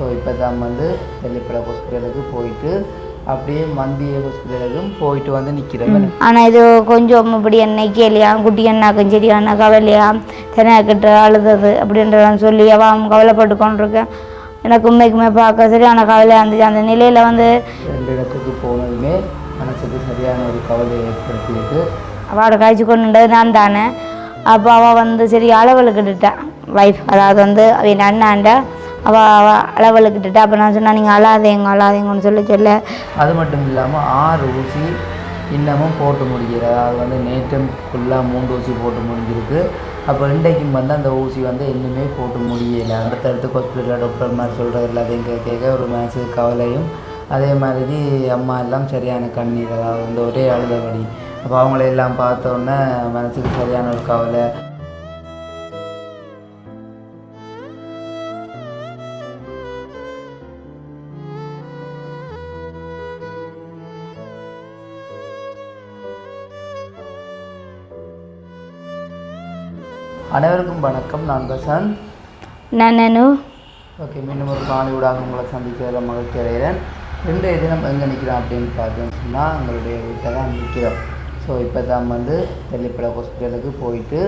So இப்போ தான் வந்து வெள்ளிப்படை ஹாஸ்பிட்டலுக்கு போயிட்டு அப்படியே மந்திய ஹாஸ்பிட்டலுக்கும் போயிட்டு வந்து நிற்கிறேன் ஆனால் இது கொஞ்சம் இப்படி என்னைக்கு இல்லையா? குட்டி அண்ணாக்கும் சரியான கவலையா? தெனாக்கிட்ட அழுதது அப்படின்றதான் சொல்லி அவன் கவலைப்பட்டு கொண்டிருக்கேன் எனக்கு உண்மைக்குமே பார்க்க சரியான கவலையாக இருந்துச்சு அந்த நிலையில் வந்து ரெண்டு இடத்துக்கு போனதுமே மனசுக்கு சரியான ஒரு கவலை ஏற்படுத்தியிருக்கு அவளோட காய்ச்சி கொண்டுண்டது நான் தானே. அப்போ அவள் வந்து சரி அளவலுக்கிட்டுட்டா வைஃப் அதாவது வந்து அவன் அண்ணாண்ட அவள் அவள் அளவலுக்கிட்டுட்டா அப்போ நான் சொன்னால் நீங்கள் அழாதேங்க அழாதேங்கன்னு சொல்லி சொல்ல. அது மட்டும் இல்லாமல் ஆறு ஊசி இன்னமும் போட்டு முடிக்கிறது அது வந்து நேற்றும் ஃபுல்லாக மூன்று ஊசி போட்டு முடிஞ்சிருக்கு. அப்போ இன்றைக்கும் வந்து அந்த ஊசி வந்து இன்னுமே போட்டு முடியலை. அடுத்தடுத்து ஹாஸ்பிட்டலில் டாக்டர் மாதிரி சொல்கிறது எல்லாத்தையும் கேட்க ஒரு மனசு கவலையும். அதே மாதிரி அம்மா எல்லாம் சரியான கண்ணீர் அதாவது வந்து ஒரே அழுதபடி. அப்போ அவங்கள எல்லாம் பார்த்தோன்னே மனசுக்கு சரியான ஒரு கவலை அனைவருக்கும் வணக்கம். நான் பசந்த் நானு ஓகே மீண்டும் ஒரு காணொலி ஊடாக உங்களை சந்திக்கிறதுல மகிழ்ச்சி அடைகிறேன். இன்றைய தினம் எங்கே நிற்கிறோம் அப்படின்னு பார்த்தோம்னு சொன்னால் எங்களுடைய வீட்டில் தான் நிற்கிறோம் ஸோ இப்போ தான் வந்து தெல்லிப்படை ஹாஸ்பிட்டலுக்கு போயிட்டு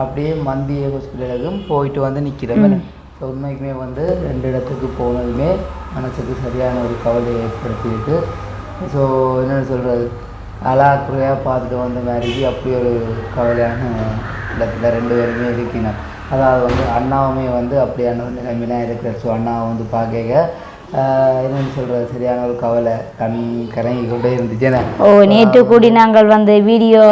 அப்படியே மந்திய ஹாஸ்பிட்டலுக்கும் போயிட்டு வந்து நிற்கிறோம் ஸோ உண்மைக்குமே வந்து ரெண்டு இடத்துக்கு போனதுமே மனசுக்கு சரியான ஒரு கவலை ஏற்படுத்தியிருக்கு. ஸோ என்னென்னு சொல்கிறது அலாக்குறையாக பார்த்துட்டு வந்த மாதிரி அப்படி ஒரு கவலையான இடத்துல ரெண்டு பேருமே இருக்கணும் அதாவது வந்து அண்ணாவுமே வந்து அப்படியான ஒரு நிலைமையிலாம் இருக்கிறார். ஸோ அண்ணாவை வந்து பார்க்க என்னன்னு சொல்கிறது சரியான ஒரு கவலை. கண் கரங்கி கொண்டே இருந்துச்சு. ஏன்னா ஓ நேற்று கூடி நாங்கள் வந்து வீடியோ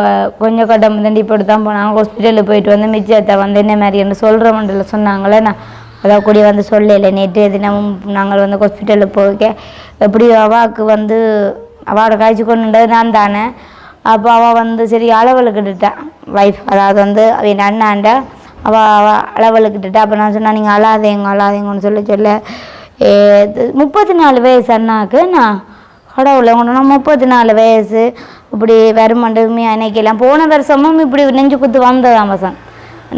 கொஞ்சம் கட்டம் தண்டி போட்டு தான் போனாங்க ஹாஸ்பிட்டலில் போயிட்டு வந்து மிச்சத்தை வந்து என்ன மாதிரி என்று சொல்கிற மண்டல சொன்னாங்களே நான் அதான் கூடி வந்து சொல்லலை. நேற்று தினமும் நாங்கள் வந்து ஹாஸ்பிட்டலில் போக எப்படி அவாவுக்கு வந்து அவாவோட காய்ச்சி கொண்டுண்டது நான் தானே. அப்போ அவள் வந்து சரி அளவலுக்கிட்டுட்டான் ஒய்ஃப் அதாவது வந்து என் அண்ணாண்ட அவள் அவள் அளவலுக்கிட்டுட்டா அப்போ நான் சொன்னா நீங்கள் அழாதேங்க அழாதேங்கன்னு சொல்லி சொல்ல. ஏ, இது முப்பத்தி நாலு வயசு அண்ணாக்கு நான் கடவுளை கொண்டுனா முப்பத்தி நாலு வயசு. இப்படி வருமண்டுமே அன்னைக்கெல்லாம் போன வருஷமும் இப்படி நெஞ்சு குத்து வந்ததான் பசங்க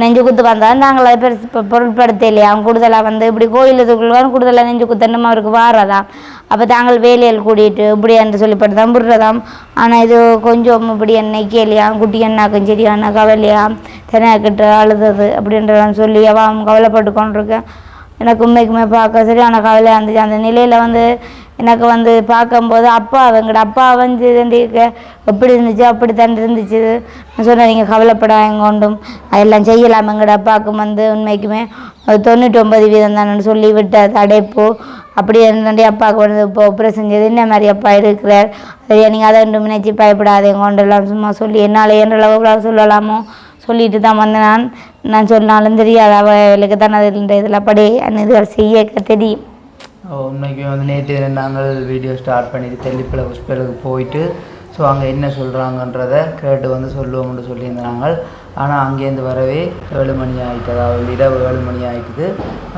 நெஞ்சு குத்து வந்தால் நாங்கள் அதை பெருசு பொருட்படுத்த இல்லையா கூடுதலாக வந்து இப்படி கோயிலுக்குள்ள கூடுதலாக நெஞ்சு குத்தணும் அவருக்கு வாரதாம். அப்போ தாங்கள் வேலையில் கூட்டிகிட்டு இப்படி என்று சொல்லிப்பட்டு தான் விடுறதாம். ஆனால் இது கொஞ்சம் இப்படி என்னைக்கு இல்லையா குட்டி என்னாக்கும் சரியான கவலையா தெனாக்கிட்ட அழுதது அப்படின்றதான் சொல்லி அவன் கவலைப்பட்டு கொண்டிருக்கேன். எனக்கு உண்மைக்குமே பார்க்க சரியான கவலையாக இருந்துச்சு. அந்த நிலையில் வந்து எனக்கு வந்து பார்க்கும்போது அப்பா அவங்கட அப்பா வந்து இருந்திருக்க எப்படி இருந்துச்சு? அப்படி தான் இருந்துச்சு சொன்னேன் நீங்கள் கவலைப்படாங்க ஒன்றும். அதெல்லாம் செய்யலாம் எங்களோட அப்பாவுக்கும் வந்து உண்மைக்குமே. தொண்ணூற்றி ஒன்பது வீதம் தானேன்னு சொல்லி விட்ட அடைப்பு அப்படியே இருந்தாண்டி அப்பாவுக்கு வந்து இப்போ ஆப்ரேஷன் செய்து என்ன மாதிரி அப்பா இருக்கிறார்? சரியா நீங்கள் அதை ரெண்டு நினைச்சு பயப்படாதே கொண்டெல்லாம் சும்மா சொல்லி என்னால் என்ற அளவுக்கு சொல்லலாமோ சொல்லிட்டு தான் வந்தேன் நான் நான் சொன்னாலும் தெரியாது. அவளுக்கு தான் அது இதில் படி அந்த இதுகள் செய்ய தெரியும். உண்மைக்கு வந்து நேற்று நாங்கள் வீடியோ ஸ்டார்ட் பண்ணிட்டு தெல்லிப்பளை ஹாஸ்பிட்டலுக்கு போயிட்டு ஸோ அங்கே என்ன சொல்கிறாங்கன்றத கேட்டு வந்து சொல்லுவோம்னு சொல்லியிருந்தாங்க. ஆனால் அங்கேருந்து வரவே ஏழு மணி ஆகிட்டு அதாவது இரவு ஏழு மணி ஆகிட்டுது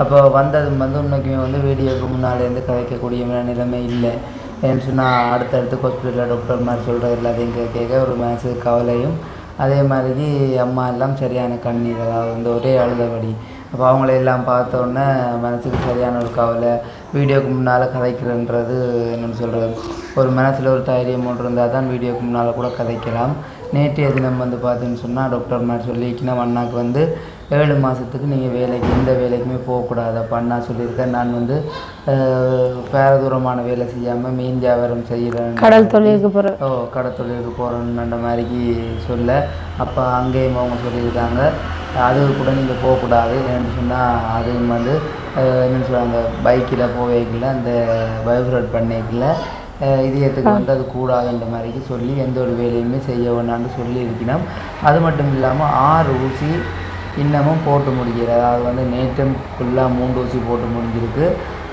அப்போ வந்ததும் வந்து உண்மைக்குமே வந்து வீடியோக்கு முன்னாலேருந்து கதைக்கக்கூடிய நிலைமை இல்லை. ஏன்னு சொன்னால் அடுத்தடுத்து ஹாஸ்பிட்டலில் டாக்டர் மாதிரி சொல்கிறது எல்லாத்தையும் கேட்க கேட்க ஒரு மனசு கவலையும் அதே மாதிரி அம்மா எல்லாம் சரியான கண்ணீர் அதாவது வந்து ஒரே அழுதபடி. அப்போ அவங்கள எல்லாம் பார்த்தோன்னே மனசுக்கு சரியான ஒரு கவலை வீடியோக்கு முன்னால் கதைக்கிறன்றது என்னென்னு சொல்கிறது ஒரு மனசில் ஒரு தைரியம் ஒன்று இருந்தால் தான் வீடியோக்கு முன்னால் கூட கதைக்கலாம். நேற்றைய தினம் வந்து பார்த்தீங்கன்னு சொன்னால் டாக்டர் மாதிரி சொல்லிக்கணும் அண்ணாக்கு வந்து ஏழு மாதத்துக்கு நீங்கள் வேலைக்கு எந்த வேலைக்குமே போகக்கூடாது. அப்போ அண்ணா சொல்லியிருக்கேன் நான் வந்து தூரமான வேலை செய்யாமல் மீன் வியாபாரம் செய்கிறேன் கடல் தொழிலுக்கு போகிற ஓ கடை தொழிலுக்கு போகிறோன்ற மாதிரிக்கு சொல்ல அப்போ அங்கேயும் அவங்க சொல்லியிருக்காங்க. அது கூட நீங்கள் போகக்கூடாது ஏன்னு சொன்னால் அதுவும் வந்து என்னன்னு சொல்லுவாங்க பைக்கில் போவேக்கில் அந்த பயோஃப்ரட் பண்ணிக்கல இதயத்துக்கு வந்து அது கூடாதுன்ற மாதிரிக்கு சொல்லி எந்த ஒரு வேலையுமே செய்ய வேண்டாம்னு சொல்லி இருக்கணும் அது மட்டும் இல்லாமல் ஆறு ஊசி இன்னமும் போட்டு முடிக்கிறது அதாவது வந்து நேற்றும் ஃபுல்லாக மூன்று ஊசி போட்டு முடிஞ்சிருக்கு.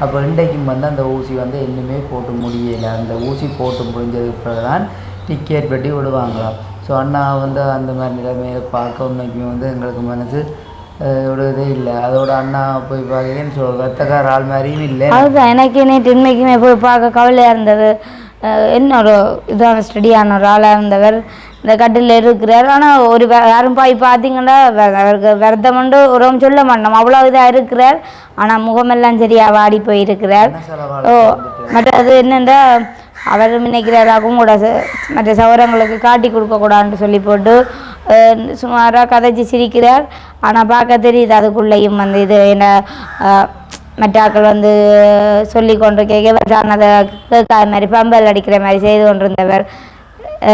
அப்போ இன்றைக்கும் வந்து அந்த ஊசி வந்து இன்னுமே போட்டு முடியலை. அந்த ஊசி போட்டு முடிஞ்சதுக்கு பிறகு தான் டிக்கெட் வெட்டி விடுவாங்களாம் ஸோ அண்ணா வந்து அந்த மாதிரி நிலைமையை பார்க்க உண்மைக்குமே வந்து எங்களுக்கு மனசு விடுவதே இல்லை. அதோட அண்ணா போய் பார்க்குறேன்னு சொல் ரத்தக்கார ஆள் மாதிரியும் இல்லை. அதுதான். எனக்கு நேற்று இன்னைக்குமே போய் பார்க்க கவலையாக இருந்தது. என்னோட இதான ஸ்டடியான ஒரு ஆளாக இருந்தவர். இந்த கட்டில் இருக்கிறார். ஆனால் ஒரு யாரும் போய் பார்த்தீங்கன்னா அவருக்கு விரதம் உண்டு உரம் சொல்ல மாட்டோம். அவ்வளோ இதாக இருக்கிறார். ஆனால் முகமெல்லாம் சரியா வாடி போயிருக்கிறார். ஓ மற்றது என்னென்னா அவர் நினைக்கிறாராகவும் கூட மற்ற சவரங்களுக்கு காட்டி கொடுக்கக்கூடாதுன்னு சொல்லி போட்டு சுமாராக கதைச்சி சிரிக்கிறார். ஆனால் பார்க்க தெரியுது அதுக்குள்ளேயும் வந்து இது என்ன ஆட்கள் வந்து சொல்லி கொண்டு கேட்க அதை மாதிரி பம்பல் அடிக்கிற மாதிரி செய்து கொண்டிருந்தவர்.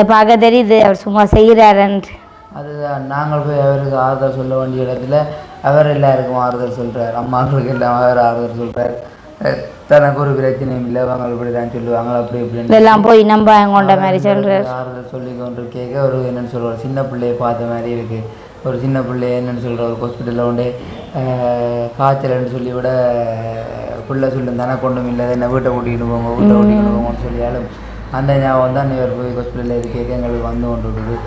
பார்க்க தெரியுது அவர் சும்மா செய்கிறாருன்ட்டு அதுதான் நாங்கள் போய் அவருக்கு ஆறுதல் சொல்ல வேண்டிய இடத்துல அவர் எல்லாருக்கும் ஆறுதல் சொல்றார். அம்மாக்களுக்கு எல்லாம் அவர் ஆறுதல் சொல்றார். அஹ் தனக்கு ஒரு பிரச்சனையும் இல்லை அவங்க இப்படி தான் சொல்லுவாங்க அப்படி இப்படின்னு. இதெல்லாம் போய் நம்ப கொண்ட மாதிரி சொல்கிறார் ஆறுதல் சொல்லி கொண்டு கேட்க ஒரு என்னன்னு சொல்றாரு சின்ன பிள்ளைய பார்த்த மாதிரி இருக்கு. ஒரு சின்ன பிள்ளைய என்னன்னு சொல்ற ஒரு ஹாஸ்பிட்டலில் கொண்டு காய்ச்சல்னு சொல்லி விட பிள்ளை சொல்லும் தானே கொண்டும் இல்லை என்ன வீட்டை கூட்டிக்கிட்டு போங்க வீட்டை கூட்டிக்கிட்டு போங்கன்னு சொல்லியாலும் அந்த ஞாபகம் தான் இவர் போய் ஹாஸ்பிட்டலில் இருக்க எங்களுக்கு வந்து கொண்டு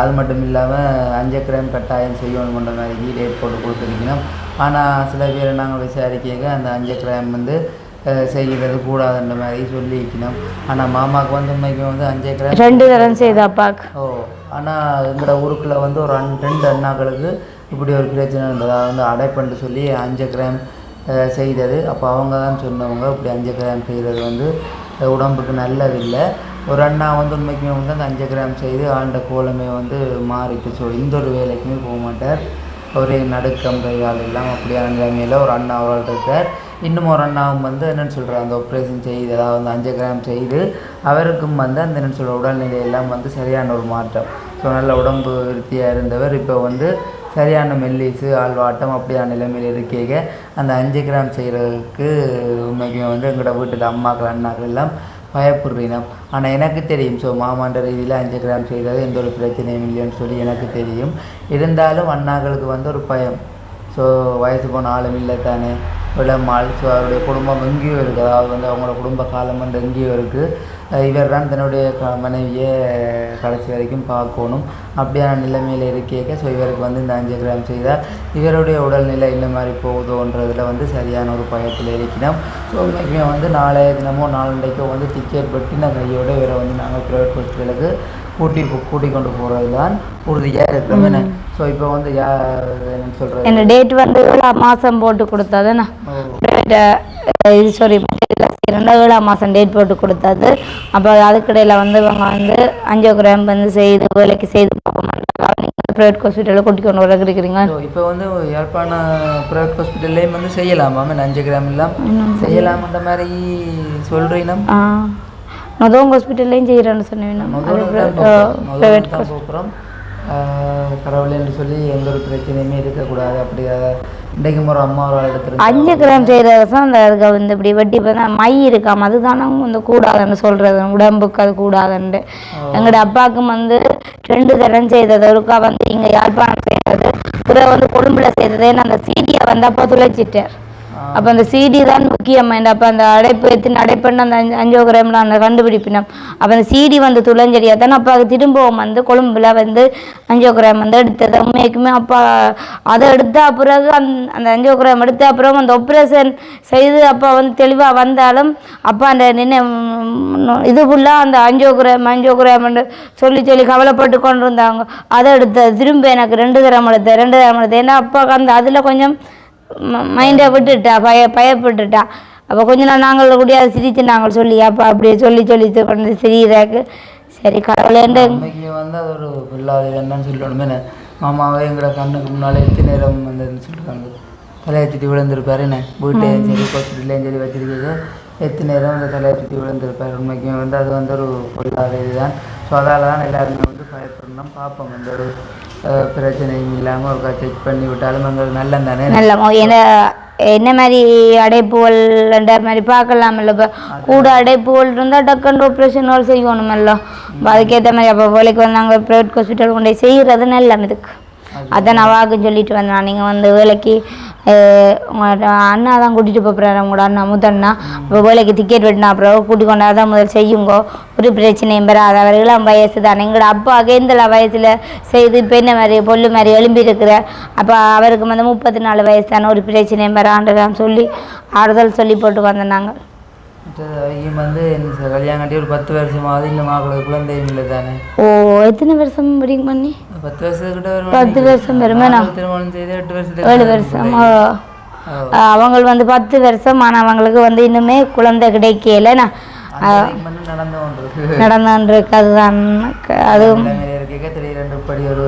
அது மட்டும் இல்லாமல் அஞ்சு கிராம் கட்டாயம் செய்யணுன்ற மாதிரி டேட் போட்டு கொடுத்துருக்கணும். ஆனால் சில பேர் நாங்கள் விசாரிக்க அந்த அஞ்சு கிராம் வந்து செய்கிறது கூடாதுன்ற மாதிரி சொல்லியிருக்கணும். ஆனால் மாமாவுக்கு வந்து உண்மைக்கு வந்து அஞ்சு கிராம் ரெண்டு தரம் செய்த அப்பாவுக்கு ஓ ஆனால் எங்களோட ஊருக்குள்ள வந்து ஒரு அன் ரெண்டு அண்ணாக்களுக்கு இப்படி ஒரு பிரச்சனை இருந்தது அதை வந்து அடைப்புன்னு சொல்லி அஞ்சு கிராம் செய்தது. அப்போ அவங்க தான் சொன்னவங்க இப்படி அஞ்சு கிராம் செய்கிறது வந்து உடம்புக்கு நல்லதில்லை. ஒரு அண்ணா வந்து உண்மைக்குமே வந்து அந்த அஞ்சு கிராம் செய்து ஆண்ட கோலமே வந்து மாறிட்டு ஸோ இந்த ஒரு வேலைக்குமே போக மாட்டார். ஒரே நடுக்கம் கைகால் எல்லாம் அப்படியான நிலைமையில் ஒரு அண்ணா அவரால் இருக்கார். இன்னும் ஒரு அண்ணாவும் வந்து என்னென்னு சொல்கிறார் அந்த ஆப்ரேஷன் செய்து அதாவது வந்து அஞ்சு கிராம் செய்து அவருக்கும் வந்து அந்த என்னென்னு சொல்கிற உடல்நிலை எல்லாம் வந்து சரியான ஒரு மாற்றம். ஸோ நல்ல உடம்பு விருத்தியாக இருந்தவர். இப்போ வந்து சரியான மெல்லிசு ஆள்வாட்டம் அப்படியான நிலைமையில் இருக்கீங்க. அந்த அஞ்சு கிராம் செய்கிறதுக்கு உண்மைக்குமே வந்து எங்களோட வீட்டில் அம்மாக்கள் அண்ணாக்கள் எல்லாம் பயப்படுறீனம் ஆனால் எனக்கு தெரியும். ஸோ மாமான்ற ரீதியில் அஞ்சு கிராம் செய்கிறது எந்த ஒரு பிரச்சனையும் இல்லைன்னு சொல்லி எனக்கு தெரியும். இருந்தாலும் அண்ணாக்களுக்கு வந்து ஒரு பயம். ஸோ வயசு போன ஆளும் இல்லை தானே. விளம்மாள் ஸோ அவருடைய குடும்பம் எங்கேயும் இருக்குது அதாவது வந்து அவங்களோட குடும்ப காலம் வந்து எங்கேயும் இருக்குது இவர் தான் தன்னுடைய க மனைவியை கடைசி வரைக்கும் பார்க்கணும். அப்படியான நிலைமையில் இருக்கேக்க. ஸோ இவருக்கு வந்து இந்த அஞ்சு கிராம் செய்தால் இவருடைய உடல்நிலை இந்த மாதிரி போகுதோன்றதில் வந்து சரியான ஒரு பயத்தில் இருக்கணும் ஸோ உண்மைக்குமே வந்து நாளைய தினமோ நாளண்டைக்கோ வந்து டிக்கெட் வெட்டின கையோட இவரை வந்து நாங்கள் ப்ரைவேட் ஹாஸ்பிட்டலுக்கு கூட்டி கூட்டி கொண்டு போகிறது தான் உறுதியாக இருக்கிறோம் என்ன? ஸோ இப்போ வந்து யா என்னன்னு சொல்கிறது என்ன டேட் வந்து மாதம் போட்டு கொடுத்ததுண்ணா இது சாரி ரெண்டாவது ஏழாம் மாதம் டேட் போட்டு கொடுத்தது. அப்போ அதுக்கிடையில் வந்து இவங்க வந்து அஞ்சோ கிராம் வந்து செய்து வேலைக்கு செய்து ப்ரைவேட் ஹாஸ்பிட்டலில் கூட்டி கொண்டு வர இருக்கிறீங்க இப்போ வந்து யாழ்ப்பாண ப்ரைவேட் ஹாஸ்பிட்டல்லையும் வந்து செய்யலாமா? மேம் அஞ்சு கிராம் எல்லாம் செய்யலாமன்ற மாதிரி சொல்கிறீங்கன்னா ஆ. நொதோங்க ஹாஸ்பிட்டல்லையும் செய்கிறேன்னு சொன்னேன் ப்ரைவேட் போகிறோம் கடவுளே என்று சொல்லி எந்த ஒரு பிரச்சனையுமே இருக்கக்கூடாது. அப்படி அதை இன்றைக்கு ஒரு அம்மா ஒரு இடத்துல அஞ்சு கிராம் செய்கிறது தான் அந்த அதுக்கு வந்து இப்படி வெட்டி பார்த்தா மை இருக்காம அதுதானே வந்து கூடாதுன்னு சொல்கிறது உடம்புக்கு அது கூடாதுன்ட்டு. எங்களோட அப்பாவுக்கும் வந்து ரெண்டு தரம் செய்தது. ஒருக்கா வந்து இங்கே யாழ்ப்பாணம் செய்தது. பிறகு வந்து கொழும்புல செய்தது. ஏன்னா அந்த சீடியை வந்து அப்போ துளைச்சிட்டார். அப்போ அந்த சிடி தான் முக்கியம். அப்போ அந்த அடைப்பு எத்தனை அடைப்புன்னு அந்த அஞ்சு அஞ்சோ கிராமில் அந்த கண்டுபிடிப்பினோம். அப்போ அந்த சிடி வந்து துளஞ்செடியாக தானே அப்போ அது திரும்பவும் வந்து கொழும்புல வந்து அஞ்சோ கிராம் வந்து எடுத்தது. உண்மைக்குமே அப்போ அதை எடுத்த பிறகு அந் அந்த அஞ்சோ கிராம் எடுத்த அப்புறம் அந்த ஆப்ரேஷன் செய்து அப்போ வந்து தெளிவாக வந்தாலும் அப்பா அந்த நின்று இது ஃபுல்லாக அந்த அஞ்சோ கிராம் அஞ்சோ கிராம்னு சொல்லி சொல்லி கவலைப்பட்டு கொண்டு இருந்தாங்க அதை எடுத்த திரும்ப எனக்கு ரெண்டு கிராம் எடுத்த ரெண்டு கிராம் எடுத்த ஏன்னா அப்போ அந்த அதில் கொஞ்சம் மைண்டை விட்டுட்டா பய பயப்பட்டுட்டா. அப்போ கொஞ்ச நாள் நாங்கள் கூட அதை சிரித்து நாங்கள் சொல்லி அப்போ அப்படியே சொல்லி சொல்லி பண்ணி சிரிக்கிறாக்கு. சரி அன்னைக்கு வந்து அது ஒரு பிள்ளாது என்னன்னு சொல்லணுமே. மாமாவே எங்களோட கண்ணுக்கு முன்னாலே எத்தனை நேரம் வந்ததுன்னு சொல்கிறாங்க தலையை சுற்றி விழுந்திருப்பாரு என்ன? வீட்லேயும் சரி ஹாஸ்பிட்டல்லையும் சரி வச்சிருக்கிறது எத்தனை நேரம் அந்த தலையை சுற்றி விழுந்திருப்பார். உண்மைக்குமே வந்து அது வந்து ஒரு பொல்லாத இதுதான். ஸோ அதால் தான் எல்லாருமே வந்து பயப்படணும் பார்ப்போம் எந்த ஒரு பிரச்சனையும் இல்லாமல் ஒருக்கா செக் பண்ணி விட்டாலும் எங்களுக்கு நல்லம் தானே நல்ல என்ன என்ன மாதிரி அடைப்புகள்ன்ற மாதிரி பார்க்கலாமல்ல இப்போ கூட அடைப்புகள் இருந்தால் டக்குன்னு ஆப்ரேஷன் செய்யணுமல்ல. அப்ப அதுக்கேற்ற மாதிரி அப்போ வேலைக்கு வந்தாங்க ப்ரைவேட் ஹாஸ்பிட்டல் கொண்டு செய்கிறது நல்ல இதுக்கு அதான் நான் வாக்குன்னு சொல்லிட்டு வந்தேன். நீங்கள் வந்து வேலைக்கு உங்களோட அண்ணா தான் கூட்டிகிட்டு போகிறாரு உங்களோட அண்ணா இப்போ வேலைக்கு டிக்கெட் வெட்டினா அப்புறம் கூட்டி கொண்டு அதான் முதல் செய்யுங்கோ. ஒரு பிரச்சனையும் பெறாது அவர் இளம் வயசு தானே. எங்களோட அப்பா அகேந்தல வயசில் செய்து இப்போ என்ன மாதிரி பொல்லு மாதிரி எழும்பி இருக்கிறார் அப்போ அவருக்கு வந்து முப்பத்தி நாலு வயசு தானே ஒரு பிரச்சனையும் பெறாண்டுதான் சொல்லி ஆறுதல் சொல்லி போட்டு வந்தோம் நாங்கள் வந்து கல்யாணம் கட்டி ஒரு பத்து வருஷமாவது இந்த மாப்பிள்ளை குழந்தையும் இல்லை தானே. ஓ எத்தனை வருஷம் படிங்க பண்ணி பத்து வருஷத்துக்கிட்ட பத்து வருஷம் வருமே நான் திருமணம் செய்து எட்டு வருஷத்துக்கு ஏழு வருஷம். அவங்க வந்து பத்து வருஷம் ஆனால் அவங்களுக்கு வந்து இன்னுமே குழந்தை நடந்து கொண்டிருக்கு நடந்துருக்கு அதுதான் க- அது இளமையில இருக்க திடீரென்று இப்படி ஒரு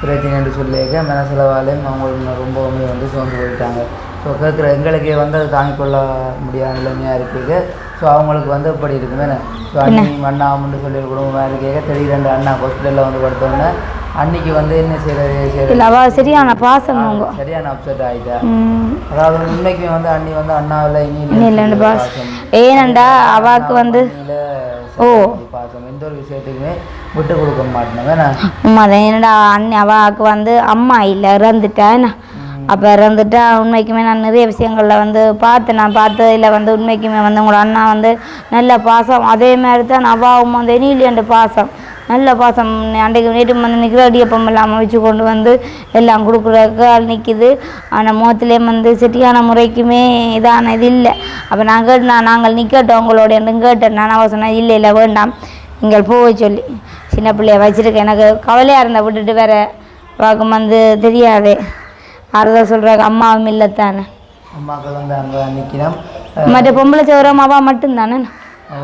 பிரச்சனைன்னு சொல்லியிருக்க மனசெலவாலையும் அவங்களுக்கு ரொம்பவுமே வந்து சோர்ந்து போயிட்டாங்க ஸோ கேட்குற எங்களுக்கே வந்து அதை தாங்கிக் கொள்ள முடியாத நிலைமையாக இருக்குது ஸோ அவங்களுக்கு வந்து இப்படி இருக்குமே ஸோ அண்ணி அண்ணாமன்னு சொல்லி ஒரு குடும்பமாக இருக்கேக்க திடீரெண்டு அண்ணா ஹாஸ்பிட்டலில் வந்து படுத்தோன்னே. அன்னைக்கு வந்து என்ன செய்யறது இல்லை சரியான பாசம் சரியான அப்செட் ஆகிட்டா ம். அதாவது உண்மைக்குமே வந்து அண்ணி வந்து அண்ணாவில் இனி இல்லைன்னு பாஸ். ஏனண்டா அவாக்கு வந்து ஓ. பாசம். எந்த ஒரு விஷயத்துக்குமே விட்டு கொடுக்க மாட்டேன். வேணா உண்மைதான் என்னடா அண்ணி அவாக்கு வந்து அம்மா இல்லை இறந்துட்டா அப்போ இறந்துட்டா உண்மைக்குமே நான் நிறைய விஷயங்களில் வந்து பார்த்து நான் பார்த்ததில் வந்து உண்மைக்குமே வந்து உங்களோட அண்ணா வந்து நல்ல பாசம். அதே மாதிரி தான் அவாவும் வந்து இனியிலேண்டு பாசம். நல்ல பாசம். அன்றைக்கு நேற்று வந்து நிற்கிற அடியப்பம் இல்லாமல் வச்சு கொண்டு வந்து எல்லாம் கொடுக்குறக்கு நிற்கிது ஆனால் முகத்துலேயும் வந்து சரியான முறைக்குமே இதான இது இல்லை. அப்போ நான் கேட்டேன் நாங்கள் நிற்கட்டும் உங்களோட கேட்டேன். நான் அவ சொன்னேன் இல்லை இல்லை வேண்டாம். நீங்கள் போக சொல்லி. சின்ன பிள்ளைய வச்சுருக்கேன் எனக்கு கவலையாக இருந்தால் விட்டுட்டு வேற பார்க்கும் வந்து தெரியாது. ஆறுதல் சொல்கிறாங்க அம்மாவும் இல்லைத்தானே அம்மாக்கள் வந்து அங்கே நிற்கிறோம் மற்ற பொம்பளை சோரம் அவா மட்டும்தானே ஓ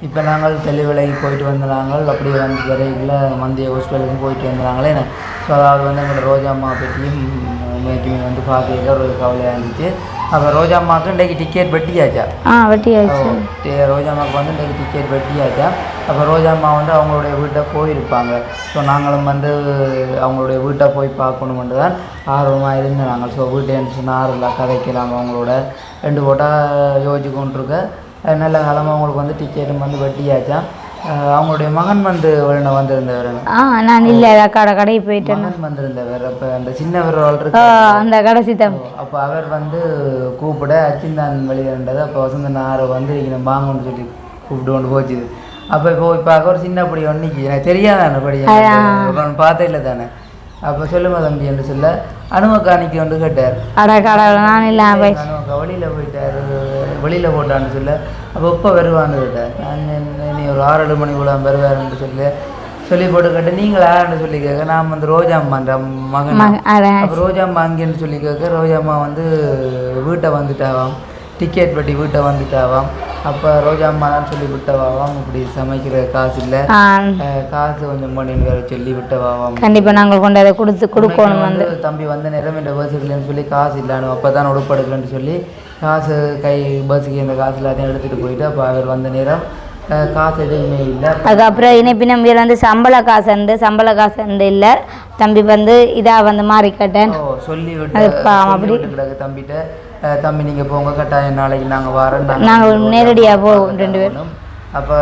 இப்போ நாங்கள் தெளிவிலைக்கு போயிட்டு வந்த நாங்கள் அப்படியே வந்து விரைவில் மந்திய ஹாஸ்பிட்டலுக்கு போயிட்டு வந்தாங்களே ஸோ அதாவது வந்து எங்களோட ரோஜா அம்மா பற்றியும் வந்து பார்க்க ஒரு கவலையாக இருந்துச்சு அப்போ ரோஜா அம்மாவுக்கு இன்றைக்கு டிக்கெட் வெட்டியாச்சா? ஆ வெட்டியாச்சு. டே- ரோஜா அம்மாவுக்கு வந்து இன்றைக்கு டிக்கெட் வெட்டியாச்சா? அப்போ ரோஜா அம்மா வந்து அவங்களுடைய வீட்டை போயிருப்பாங்க. ஸோ நாங்களும் வந்து அவங்களுடைய வீட்டை போய் பார்க்கணுமென்று தான் ஆர்வமாக இருந்து நாங்கள் ஸோ வீட்டை சொன்னால் ஆறுல கதைக்கலாம் அவங்களோட. ரெண்டு போட்டால் யோசிச்சு கொண்டிருக்க நல்ல காலமாக அவங்களுக்கு வந்து டிக்கெட்டும் வந்து வெட்டியாச்சாம் அஹ் அவங்களுடைய மகன் வந்து வெளில வந்திருந்தவர். ஆ நான் இல்லை கடை கடைக்கு போயிட்டேன். மகன் வந்திருந்தவர். அப்போ அந்த சின்னவர் இருக்கு அந்த கடைசி தம்பி. அப்போ அவர் வந்து கூப்பிட அச்சிந்தான் வெளியிடது அப்போ வசந்த ஆறு வந்து இங்கே வாங்கன்னு சொல்லி கூப்பிட்டு கொண்டு போச்சுது அப்போ இப்போ இப்போ ஒரு சின்ன படி ஒன்றைக்கு எனக்கு தெரியாதானே படி. பார்த்தே இல்லை தானே. அப்போ சொல்லுமா தம்பி என்று சொல்ல அனுமக்காணிக்கு வந்து கேட்டார். அட கடவுள் நான் இல்லை அனுமக்கா வெளியில் போயிட்டார். வெளியில் போட்டான்னு சொல்ல. அப்போ எப்போ வருவான்னு கேட்டார் நான் நீ ஒரு ஆறு ஏழு மணி கூட வருவாருன்னு சொல்லி. சொல்லி போட்டு கேட்டு நீங்கள் யாருன்னு சொல்லி கேட்க நான் வந்து ரோஜா அம்மான்ற மகன். அப்போ ரோஜாம்மா அங்கேன்னு சொல்லி கேட்க ரோஜாம்மா வந்து வீட்டை வந்துட்டாவாம். டிக்கெட் பட்டி வீட்டை வந்துட்டாவாம். அப்போ ரோஜாம்மா தான் சொல்லி விட்டவாவாம். இப்படி சமைக்கிற காசு இல்லை. காசு கொஞ்சம் பண்ணின்னு வேற சொல்லி விட்டவாவாம். கண்டிப்பாக நாங்கள் கொண்டு அதை கொடுத்து கொடுக்கணும் வந்து. தம்பி வந்த நேரம் இந்த பஸ்ஸுக்குலன்னு சொல்லி காசு இல்லானு அப்போ தான் உடுப்படுக்கலன்னு சொல்லி காசு கை பஸ்ஸுக்கு இந்த காசு எல்லாத்தையும் எடுத்துகிட்டு போயிட்டு அப்போ அவர் வந்த நேரம் காசு எதுவுமே இல்லை. அதுக்கப்புறம் இணைப்பு நம்பியில் வந்து சம்பள காசு உண்டு சம்பள காசு உண்டு இல்லை. தம்பி வந்து இதாக வந்து மாறி கேட்டேன் சொல்லி விட்டு தம்பிட்ட. அஹ், தம்பி நீங்கள் போங்க கட்டாயம் நாளைக்கு நாங்கள் வரோம் நாங்கள் நேரடியாக போவோம் ரெண்டு பேரும். அப்போ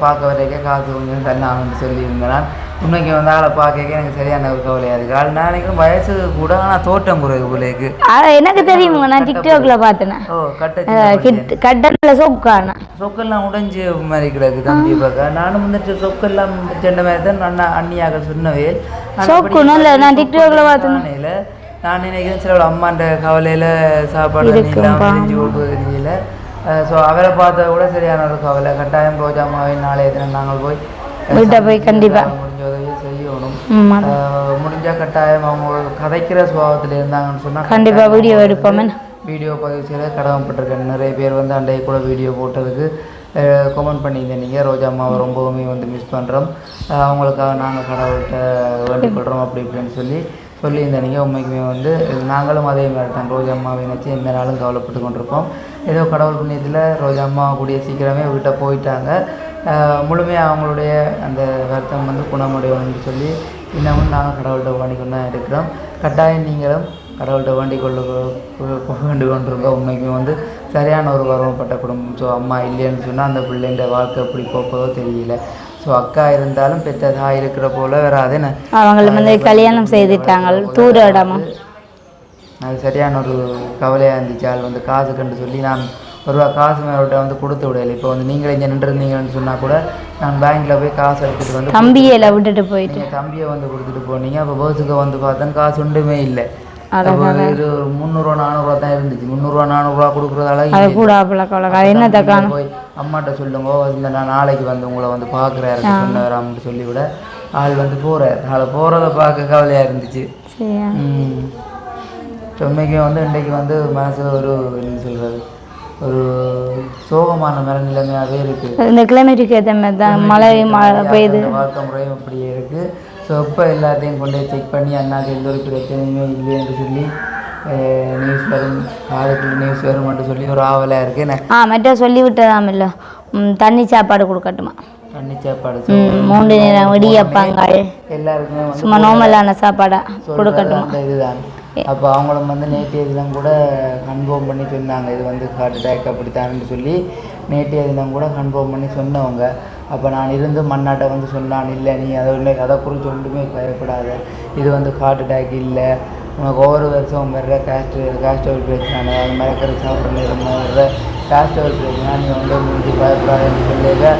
பார்க்க வரைக்கும் காசு கொஞ்சம் தன்னாகணும்னு சொல்லியிருந்தேன். உண்மைக்கு வந்து ஆளை பார்க்க எனக்கு சரியான ஒரு கவலையாக இருக்குது ஆள் நான் நினைக்கிறேன் வயசு கூட ஆனால் தோட்டம் குறைவு பிள்ளைக்கு எனக்கு தெரியுங்க நான் டிக்டாக்ல பார்த்தேன். ஓ கட்ட சொக்கான. சொக்கெல்லாம் உடைஞ்சு மாதிரி கிடக்கு தம்பி பார்க்க. நானும் வந்துட்டு சொக்கெல்லாம் சென்ற மாதிரி தான் அண்ணா அண்ணியாக சொன்னவே. சொக்கு நான் டிக்டாக்ல பார்த்தேன். நான் நினைக்கிறேன் சில அம்மாண்ட கவலையில சாப்பாடு தெரிஞ்சு கொடுப்பது தெரியல ஸோ அவரை பார்த்தா கூட சரியான ஒரு கவலை. கட்டாயம் ரோஜா அம்மாவை நாளைய தினம் நாங்கள் போய் வீட்டை போய் கண்டிப்பா. முடிஞ்ச உதவியை செய்யணும். முடிஞ்சா கட்டாயம் அவங்க கதைக்கிற சுபாவத்தில் இருந்தாங்கன்னு சொன்னா கண்டிப்பா வீடியோ எடுப்போமே. வீடியோ பதிவு செய்ய கடமைப்பட்டிருக்கேன் நிறைய பேர் வந்து அண்டைய கூட வீடியோ போட்டதுக்கு கமெண்ட் பண்ணியிருந்தேன் நீங்கள் ரோஜா அம்மாவை ரொம்பவுமே வந்து மிஸ் பண்ணுறோம் அவங்களுக்காக நாங்கள் கடவுள்கிட்ட வேண்டிக் கொள்கிறோம் அப்படி இப்படின்னு சொல்லி சொல்லியிருந்தேன் நீங்கள் உண்மைக்குமே வந்து நாங்களும் அதே மாதிரி தான். ரோஜா அம்மாவை நினச்சி எந்த நாளும் கவலைப்பட்டு கொண்டிருப்போம். ஏதோ கடவுள் புண்ணியத்தில் ரோஜா அம்மா கூடிய சீக்கிரமே வீட்டை போயிட்டாங்க. முழுமையாக அவங்களுடைய அந்த வருத்தம் வந்து குணமடையணும்னு சொல்லி இன்னமும் நாங்கள் கடவுள்கிட்ட வேண்டிக் தான் இருக்கிறோம். கட்டாயம் நீங்களும் கடவுள்கிட்ட வேண்டிக் கொள்ள வேண்டி கொண்டிருக்கோம் உண்மைக்கு வந்து சரியான ஒரு வரவப்பட்ட குடும்பம். ஸோ அம்மா இல்லைன்னு சொன்னால் அந்த பிள்ளைன்ற வாழ்க்கை எப்படி போப்பதோ தெரியல. ஸோ அக்கா இருந்தாலும் பெற்ற தாய் இருக்கிற போல வராதுன்னு அவங்கள வந்து கல்யாணம் செய்துட்டாங்க. தூர இடமா? அது சரியான ஒரு கவலையாக இருந்துச்சு. ஆள் வந்து காசு கண்டு சொல்லி நான் ஒரு ரூபா காசு மேலோட்ட வந்து கொடுத்து விடல. இப்போ வந்து நீங்களே இங்கே நின்றுருந்தீங்கன்னு சொன்னால் கூட நான் பேங்க்கில் போய் காசு எடுத்துகிட்டு வந்து தம்பியில விட்டுட்டு போயிட்டு. தம்பியை வந்து கொடுத்துட்டு போனீங்க. அப்போ பஸ்ஸுக்கு வந்து பார்த்தேன் காசு ஒன்றுமே இல்லை. இது ஒரு முந்நூறுவா நானூறுவா தான் இருந்துச்சு. முந்நூறுவா நானூறுவா கொடுக்குறதால கூட என்ன போய் அம்மாட்ட சொல்லுங்க இந்த நான் நாளைக்கு வந்து உங்களை வந்து பார்க்குறேன் சொன்ன வராமட்டு சொல்லிவிட ஆள் வந்து போகிறார் ஆள் போகிறத பார்க்க கவலையாக இருந்துச்சு. உண்மைக்கும் வந்து இன்றைக்கு வந்து மனசு ஒரு என்ன சொல்கிறது ஒரு சோகமான மனநிலைமையாகவே இருக்குது இந்த கிளைமேட்டுக்கு ஏற்ற மாதிரி தான் மழை மழை பெய்யுது. வாழ்க்கை முறையும் அப்படியே இருக்குது ஸோ இப்போ எல்லாத்தையும் கொண்டு செக் பண்ணி அண்ணாக்கு எந்த ஒரு பிரச்சனையுமே இல்லை என்று சொல்லி நியூஸ் வரும். காலத்தில் நியூஸ் வரும் மட்டும் சொல்லி ஒரு ஆவலாக இருக்கு. என்ன? ஆ மற்ற சொல்லி விட்டதாம் இல்லை தண்ணி சாப்பாடு கொடுக்கட்டுமா? தண்ணி சாப்பாடு மூன்று நேரம் இடியப்பங்கள் எல்லாருக்குமே சும்மா நார்மலான சாப்பாடை சொல்றது கொடுக்கட்டுமா? இதுதான். அப்போ அவங்களும் வந்து நேற்றைய தினம் கூட கன்ஃபார்ம் பண்ணி சொன்னாங்க. இது வந்து ஹார்ட் அட்டாக் அப்படித்தான்னு சொல்லி நேற்றைய தினம் கூட கன்ஃபார்ம் பண்ணி சொன்னவங்க. அப்போ நான் இருந்து மண்ணாட்டை வந்து சொன்னான் இல்லை நீ அதை ஒன்று அதை குறித்து ஒன்றுமே பயப்படாத. இது வந்து ஹார்ட் அட்டாக் இல்லை. உனக்கு ஒவ்வொரு வருஷம் வர்ற கேஸ்ட் கேஸ்டபிள் பிரச்சனை அது மறக்கிற சாப்பிட்ற நேரம் வர்ற கேஸ்டபிள் பிரச்சனை நீ வந்து முடிஞ்சு பயப்படாதுன்னு சொல்லிக்க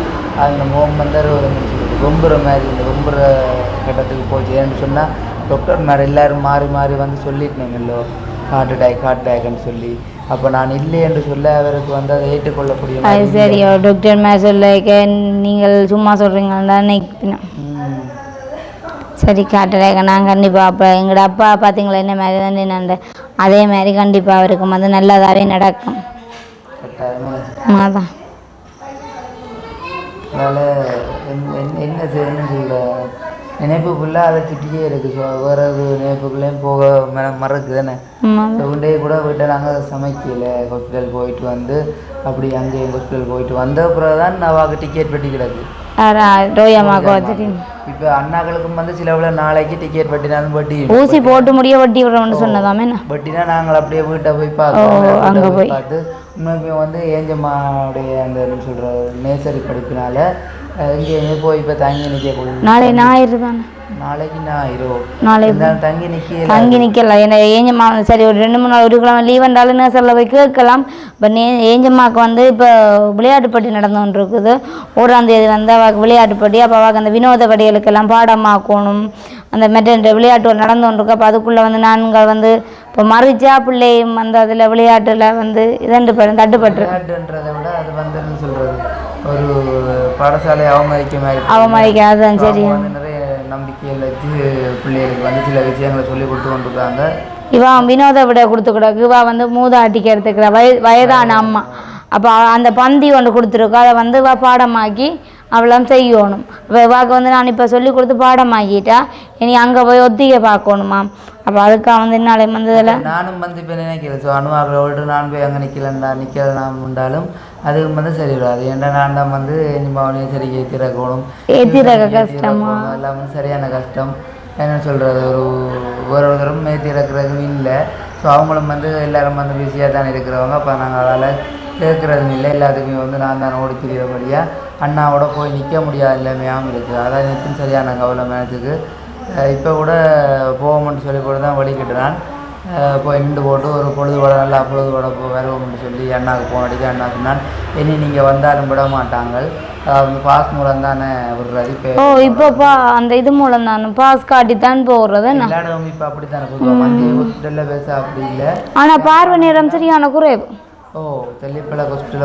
அந்த மோம் வந்து ரொம்ப ரொம்புற மாதிரி இந்த ரொம்ப கட்டத்துக்கு போச்சு. ஏன்னு சொன்னால் டாக்டர் மாதிரி எல்லாரும் மாறி மாறி வந்து சொல்லிட்டேங்கல்லோ? ஹார்ட் அட்டாக் ஹார்ட் அட்டாக்னு சொல்லி. அப்போ நான் இல்லை என்று சொல்ல அவருக்கு வந்து அதை ஏற்றுக்கொள்ளக்கூடிய அது மாதிரி சரி டாக்டர் மேலே சொல்ல நீங்கள் சும்மா சொல்கிறீங்கன்னு. சரி காட்டுறேங்க நான் கண்டிப்பாக அப்போ எங்களோட அப்பா பார்த்தீங்களா என்ன மாதிரி தான் நான் அதே மாதிரி கண்டிப்பாக அவருக்கு வந்து நல்லதாகவே நடக்கும். அதான் என்ன செய்யணும்னு சொல்ல நினைப்பு ஃபுல்லாக அதை சுற்றியே இருக்குது ஸோ வேறு ஒரு நினைப்புக்குள்ளேயும் போக ம மறக்குது தானே? உண்டே கூட வீட்டில் நாங்கள் சமைக்கல. ஹாஸ்பிட்டல் போயிட்டு வந்து அப்படி அங்கே ஹாஸ்பிட்டல் போயிட்டு வந்த பிறகு தான் நவாக்கு டிக்கெட் வெட்டி கிடக்கு. இப்போ அண்ணாக்களுக்கும் வந்து சில விட நாளைக்கு டிக்கெட் வெட்டினாலும் வட்டி ஊசி போட்டு முடிய வட்டி விடுறோம்னு சொன்னதாமே வட்டினா நாங்கள் அப்படியே வீட்டை போய் பார்க்கணும். அங்க போய். பார்த்து உண்மைக்குமே வந்து ஏஞ்சம்மாவுடைய அந்த என்ன சொல்கிற நேசரி படிப்பினால எங்கேயுமே போய் இப்போ தங்கி நிற்கக்கூடாது நாளை ஞாயிறு தானே? நாளைக்கு ஞாயிறோ. நாளை தங்கி நிற்க தங்கி நிற்கலாம் என்ன ஏஞ்சம்மா சரி ஒரு ரெண்டு மூணு நாள் ஒரு கிழமை லீவ் வந்தாலும் நேசரில் போய் கேட்கலாம். இப்போ நே ஏஞ்சம்மாவுக்கு வந்து இப்போ விளையாட்டு போட்டி நடந்து கொண்டு இருக்குது. ஓராம் தேதி வந்து அவளுக்கு விளையாட்டு போட்டி. அப்போ அவளுக்கு அந்த வினோத படிகளுக்கெல்லாம் பாடமாக்கணும். அந்த மெட்ட விளையாட்டு நடந்து கொண்டு இருக்கு அப்போ அதுக்குள்ளே வந்து நாங்கள் வந்து இப்போ மறிச்சா பிள்ளையும் வந்து அதில் விளையாட்டில் வந்து இதண்டு தட்டுப்பட்டு விளையாட்டுன்றதை விட அது வந்து என்ன சொல்கிறது ஒரு பாடசாலை அவமதிக்க மாதிரி அவமதிக்க அதுதான் சரி. நிறைய நம்பிக்கையில் வச்சு பிள்ளைகளுக்கு வந்து சில விஷயங்களை சொல்லி கொடுத்து கொண்டிருக்காங்க. இவா வினோத விட கொடுத்து கிடக்கு இவா வந்து மூதாட்டிக்கு எடுத்துக்கிற வய வயதான அம்மா. அப்போ அந்த பந்தி ஒன்று கொடுத்துருக்கோம் அதை வந்து இவா பாடமாக்கி அவளாம் செய்யணும். இப்போ இவாக்கு வந்து நான் இப்போ சொல்லி கொடுத்து பாடமாக்கிட்டா இனி அங்கே போய் ஒத்திகை பார்க்கணுமா? அப்போ அதுக்காக வந்து என்னாலே வந்ததில் நானும் வந்து இப்போ நினைக்கிறேன் ஸோ அனுவாக்களோடு நான் போய் அங்கே நிற்கலண்டா நிற்கலாம் உண்டாலும் அதுக்கு வந்து சரி வராது ஏன்னா நான் தான் வந்து இனிமாவனையும் சரி ஏற்றிறக்கணும் ஏத்திறக்க கஷ்டமா? எல்லாம் சரியான கஷ்டம். என்ன சொல்கிறது ஒரு ஒரு ஒரு தரம் ஏற்றி இறக்குறதும் இல்லை. ஸோ அவங்களும் வந்து எல்லாரும் வந்து பிஸியாக தான் இருக்கிறவங்க. அப்போ நாங்கள் அதால் கேட்குறதும் இல்லை எல்லாத்துக்குமே வந்து நான் தான் ஓடி திரியபடியாக அண்ணாவோட போய் நிற்க முடியாத நிலைமையாகவும் இருக்குது அதான் எனக்கும் சரியான கவலை மேட்சுக்கு இப்போ கூட போவோம்னு சொல்லி கூட தான் வழிகிட்டுறான் போய் நின்று போட்டு ஒரு பொழுதுபட நல்லா பொழுதுபட போ வருவோம்னு சொல்லி அண்ணாவுக்கு போன அடிக்க அண்ணா சொன்னான். இனி நீங்கள் வந்தாலும் விட மாட்டாங்க அதாவது பாஸ் மூலம் தானே விடுறது இப்போ ஓ இப்போப்பா அந்த இது மூலம் தான் பாஸ் காட்டி தான் போடுறது எல்லா இப்போ பொதுவாக மந்திய ஹாஸ்பிட்டலில் பேச அப்படி இல்லை. ஆனால் பார்வை நேரம் சரியான குறைவு. ஓ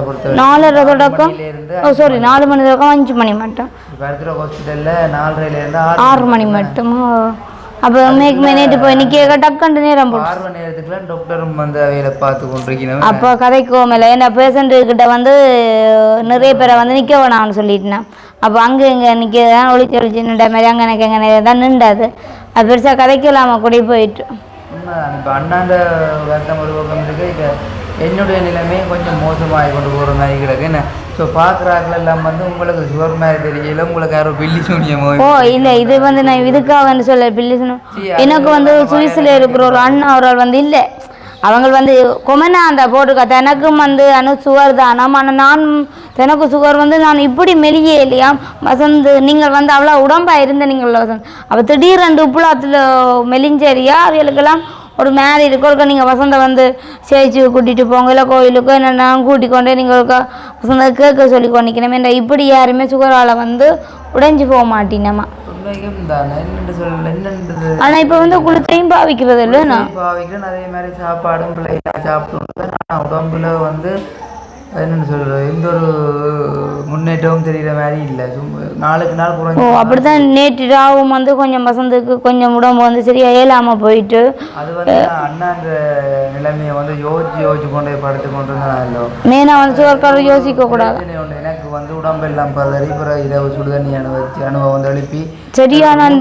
பொறுத்த நாலரை தொடக்கம் ஓ சாரி நாலு மணி தொடக்கம் அஞ்சு மணி மட்டும். இப்போ இருக்கிற ஹாஸ்பிட்டலில் நாலரைலேருந்து ஆறு மணி மட்டும்? அப்போ மேக் நேற்று போய் நிற்க டக்குண்டு நேரம் போட்டு. மணி நேரத்துக்குலாம் டாக்டரும் வந்து அவையில பார்த்து கொண்டிருக்கணும். அப்போ கதைக்கும் இல்லை ஏன்னா பேஷண்ட்டு கிட்ட வந்து நிறைய பேரை வந்து நிற்க வேணாம்னு சொல்லிட்டேன். அப்போ அங்கே இங்கே நிற்க தான் ஒளிச்சு நின்ற மாதிரி அங்கே எனக்கு எங்கே தான் நின்றாது. அது பெருசாக கதைக்கலாமா? கூடி போயிட்டு. இப்போ அண்ணாண்ட வருத்தம் ஒரு பக்கம் இருக்கு. இப்போ என்னுடைய நிலைமையும் கொஞ்சம் மோசமாகி கொண்டு போகிற மாதிரி கிடக்கு. என்ன? ஸோ பார்க்குறாக்கள் எல்லாம் வந்து உங்களுக்கு சுவர் மாதிரி தெரியல உங்களுக்கு யாரோ பில்லி சூனியமோ ஓ இல்லை இது வந்து நான் இதுக்காகன்னு சொல்ல பிள்ளை சொன்ன எனக்கு வந்து சுவிஸில் இருக்கிற ஒரு அண்ணா அவரால் வந்து இல்லை. அவங்க வந்து கொமனா அந்த போட்டிருக்கா தனக்கும் வந்து அனு சுகர் தானாம் ஆனால் நான் எனக்கு சுகர் வந்து நான் இப்படி மெலியே இல்லையா? வசந்த் நீங்கள் வந்து அவ்வளோ உடம்பா இருந்த நீங்கள் வசந்த். அப்போ திடீரென்று உப்புலாத்தில் மெலிஞ்சேரியா? அவைகளுக்கெல்லாம் ஒரு மேரி இருக்கு ஒருக்கா நீங்கள் வசந்த வந்து சேர்ச்சி கூட்டிகிட்டு போங்க. இல்லை கோயிலுக்கு என்ன கூட்டிக் கொண்டு நீங்கள் ஒருக்கா வசந்த கேட்க சொல்லி கொண்டிக்கணும் இப்படி யாருமே சுகரால் வந்து உடைஞ்சு போக மாட்டினமா உண்மைக்கும் தானே. என்னென்று சொல்ல என்னன்றது? ஆனால் இப்போ வந்து குளித்தையும் பாவிக்கிறது இல்லைண்ணா பாவிக்கிறேன் அதே மாதிரி சாப்பாடும் பிள்ளைலாம் சாப்பிட்டு ஆனால் உடம்புல வந்து என்னென்னு சொல்கிறது எந்த ஒரு முன்னேற்றமும் தெரிகிற மாதிரி இல்லை. நாளுக்கு நாள் ஓ குறைஞ்சி அப்படித்தான் நேற்று ராவும் வந்து கொஞ்சம் வசந்துக்கு கொஞ்சம் உடம்பு வந்து சரியா இயலாமல் போயிட்டு அது வந்து அண்ணான்ற நிலைமையை வந்து யோசிச்சு யோசிச்சு கொண்டு படுத்து கொண்டு இருந்தேன் மெயினாக வந்து சுகர்காரர் யோசிக்க கூடாது. எனக்கு வந்து உடம்பெல்லாம் பதறி பிறகு இரவு சுடுதண்ணி அனுபவிச்சு அனுபவம் எழுப்பி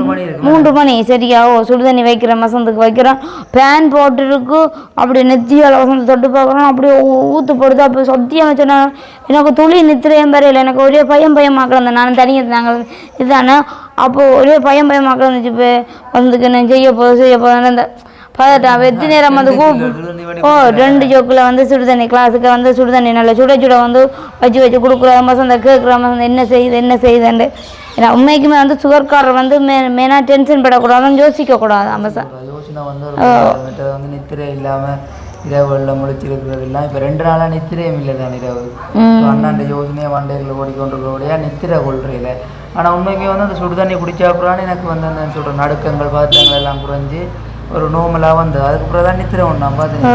மணி இருக்கு மூன்று மணி சரியா? ஓ சுடுதண்ணி வைக்கிறேன் வசந்துக்கு வைக்கிறேன் பேன் போட்டுருக்கு. அப்படி நெத்தியால் வசந்து தொட்டு பார்க்குறோம் அப்படியே ஊ- ஊத்து போடுது. அப்போ சத்தியம் சொன்னாங்க எனக்கு துளி நித்திரையும் வரையில எனக்கு ஒரே பயம் பயமாக கிடந்தேன் நான் தனியாக நாங்கள் இதுதானே அப்போ ஒரே பயம் பயமாக கிடந்துச்சு இப்போ வசந்துக்கு என்ன செய்ய போகுது செய்ய போகுதுன்னு இந்த பதட்டம் வெத்தி நேரம் வந்து கூப்பிட்டு ஓ ரெண்டு ஜோக்கில் வந்து சுடுதண்ணி கிளாஸுக்கு வந்து சுடுதண்ணி நல்ல சுட சுட வந்து வச்சு வச்சு கொடுக்குற மசந்த கேட்குற மசந்த என்ன செய்யுது என்ன செய்யுதுன்ட்டு ஏன்னா உண்மைக்குமே வந்து சுகர்காரர் வந்து மே மெயினாக டென்ஷன் படக்கூடாதுன்னு யோசிக்கக்கூடாது அமசா ஒரு யோசனை வந்து வந்து நித்திரை இல்லாமல் இரவுகளில் முழிச்சிருக்கிறது எல்லாம் இப்போ ரெண்டு நாளாக நித்திரையும் இல்லை தான் இரவு. அண்ணாண்ட யோசனையை வண்டைகளில் ஓடிக்கொண்டிருக்கிறபடியா நித்திரை கொள்றையில் ஆனால் உண்மைக்கு வந்து அந்த சுடுதண்ணி குடிச்ச அப்புறம் எனக்கு வந்து அந்த சொல்கிற நடுக்கங்கள் பதட்டங்கள் எல்லாம் குறைஞ்சி ஒரு நோமலாக வந்தது அதுக்கப்புறம் தான் நித்திரை ஒன்றா பார்த்து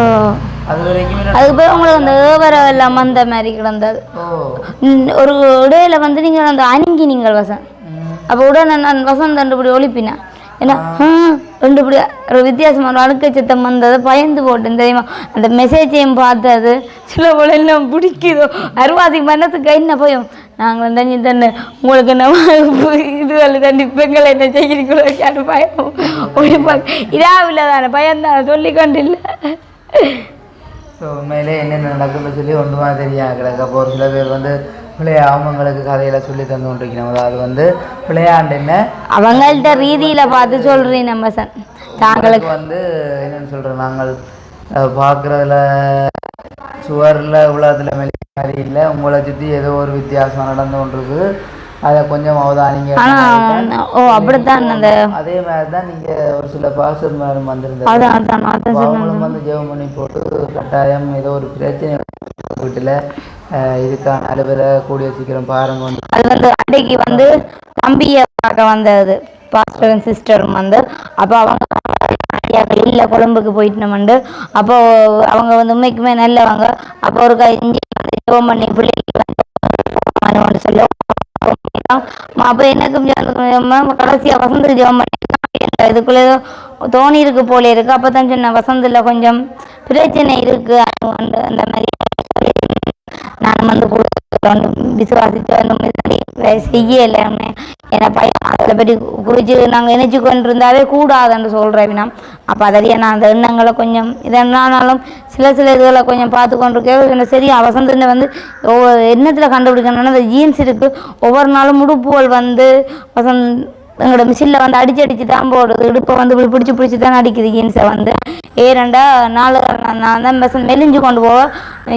அது வரைக்குமே நான் அதுக்கு பிறகு உங்களுக்கு அந்த ஏவர எல்லாம் அந்த மாதிரி கிடந்தது ஒரு இடையில வந்து நீங்கள் அந்த அணுங்கி நீங்கள் வசன் அப்போ உடனே நான் வசந்த் இப்படி ஒழிப்பினேன் ஏன்னா ரெண்டு இப்படி ஒரு வித்தியாசமான அழுக்க சத்தம் வந்தது. பயந்து போட்டேன் தெரியுமா? அந்த மெசேஜையும் பார்த்தது. சில போல எல்லாம் பிடிக்குதோ? அருவாதி மனத்துக்கு என்ன பயம்? நாங்கள் தண்ணி தண்ணி. உங்களுக்கு நம்ம இது வேலை தண்ணி பெண்களை என்ன செய்கிறீங்களோ அது பயம். ஒழிப்பாங்க இதாவில் தானே பயம் சொல்லிக்கொண்டு இல்லை. ஸோ உண்மையிலே என்னென்ன நடக்குன்னு சொல்லி ஒன்றுமா தெரியாது கிடக்கு அப்போ ஒரு சில பேர் வந்து விளையா அவங்களுக்கு கதையில சொல்லி தந்து கொண்டிருக்கணும் அதாவது வந்து விளையாண்டு என்ன? அவங்கள்ட்ட ரீதியில பார்த்து சொல்றேன் நம்ம சன் தாங்களுக்கு. வந்து என்னன்னு சொல்கிறோம் நாங்கள் பார்க்கறதுல சுவரில் உலகத்தில் மெலி மாதிரி இல்லை. உங்களை சுற்றி ஏதோ ஒரு வித்தியாசம் நடந்து கொண்டிருக்கு அதை கொஞ்சம் அவதானிங்க ஓ அப்படித்தான் அந்த அதே மாதிரி தான் நீங்கள் ஒரு சில பாசர் மாதிரி வந்திருந்தது. அதான் அதான் அதான் அப்ப அவங்களும் வந்து ஜெபம் பண்ணி போட்டு கட்டாயம் ஏதோ ஒரு பிரச்சனை வீட்டில் இதுக்கான அலுவலை கூடிய சீக்கிரம் பாருங்க வந்து. அது வந்து அன்றைக்கு வந்து தம்பியை பார்க்க வந்தது. பாஸ்டரும் சிஸ்டரும் வந்து. அப்போ அவங்க இல்லை கொழும்புக்கு போயிட்டு நம்ம வந்து அப்போ அவங்க வந்து உண்மைக்குமே நல்லவங்க. அப்போ ஒரு இங்கே வந்து ஜெபம் பண்ணி பிள்ளைக்கு வந்து சொல்ல அப்போ எனக்கு கடைசியாக வசந்த ஜெபம் பண்ணி இதுக்குள்ளே தோணி இருக்கு போல இருக்கு. அப்போ தான் சொன்னேன் வசந்தில் கொஞ்சம் பிரச்சனை இருக்கு. அந்த வந்து அந்த மாதிரி நான் வந்து கொடுத்து விசுவாசித்து அந்த மாதிரி செய்யலை என்ன பையன் அதை பற்றி குறித்து நாங்கள் நினைச்சு கொண்டு இருந்தாவே கூடாதுன்னு சொல்கிறேன் நான் அப்போ அதறிய நான் அந்த எண்ணங்களை கொஞ்சம் இதனாலும் சில சில இதுகளை கொஞ்சம் பார்த்து கொண்டிருக்கேன் சரி வசந்தனை வந்து ஒவ்வொரு எண்ணத்தில் கண்டுபிடிக்கணும்னா அந்த ஜீன்ஸ் இருக்குது ஒவ்வொரு நாளும் உடுப்புகள் வந்து வசந்த் எங்களோட மிஷினில் வந்து அடிச்சு அடிச்சு தான் போடுது இடுப்பை வந்து இப்படி பிடிச்சி பிடிச்சி தான் அடிக்குது ஜீன்ஸை வந்து. ஏரெண்டா நாலு நான் தான் பஸ் மெலிஞ்சு கொண்டு போக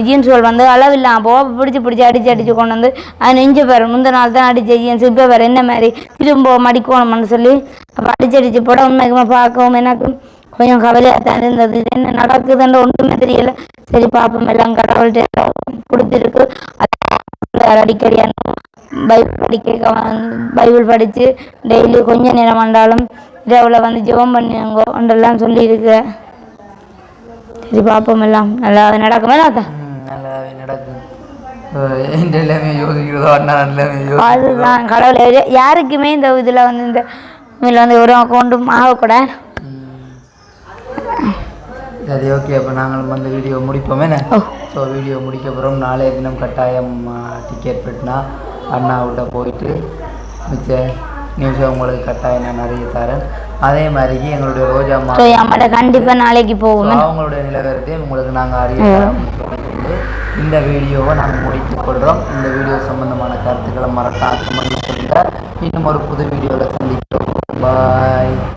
ஜீன்ஸ்கள் வந்து அளவில்லாமல் போக பிடிச்சி பிடிச்சி அடிச்சு அடிச்சு கொண்டு வந்து அது நெஞ்சு பேர் முந்த நாள் தான் அடித்த ஜீன்ஸ் இப்போ வேறு என்ன மாதிரி? திரும்ப மடிக்கணும்னு சொல்லி. அப்போ அடிச்சு அடிச்சு போட உண்மைக்குமா பார்க்கவும் எனக்கு கொஞ்சம் கவலையாக தான் இருந்தது. இது என்ன நடக்குதுன்னு ஒன்றுமே தெரியல. சரி பார்ப்போம் எல்லாம் கடவுள்கிட்ட கொடுத்துருக்கு. அடிக்கடி பைபிள் படிக்க பைபிள் படித்து டெய்லி கொஞ்ச நேரம் வந்தாலும் இரவில் வந்து ஜெபம் பண்ணுங்க ஒன்றெல்லாம் சொல்லியிருக்கு. சரி பார்ப்போம் எல்லாம். நல்லா நடக்குமே நல்லாவே நடக்கும் அதுதான் கடவுளை. யாருக்குமே இந்த இதில் வந்து இந்த இதில் வந்து ஒரு அக்கௌண்ட்டும் ஆகக்கூடாது. சரி ஓகே அப்போ நாங்கள் வந்து வீடியோ முடிப்போமே. ஓ. ஸோ வீடியோ முடிக்க அப்புறம் நாளைய தினம் கட்டாயம் டிக்கெட் பெட்டினா அண்ணாவிட்ட போயிட்டு மிச்ச நியூஸை உங்களுக்கு கட்டாயம் நான் அறிய தரேன். அதே மாதிரிக்கு எங்களுடைய ரோஜா மா ஸோ நம்மகிட்ட கண்டிப்பாக நாளைக்கு போவோம். அவங்களுடைய நிலவரத்தையும் உங்களுக்கு நாங்கள் அறிய இந்த வீடியோவை நாங்கள் முடித்துக் கொள்கிறோம் இந்த வீடியோ சம்பந்தமான கருத்துக்களை மறக்காம சொல்லுங்கள் இன்னும் ஒரு புது வீடியோவில் சந்திக்கிறோம். பாய்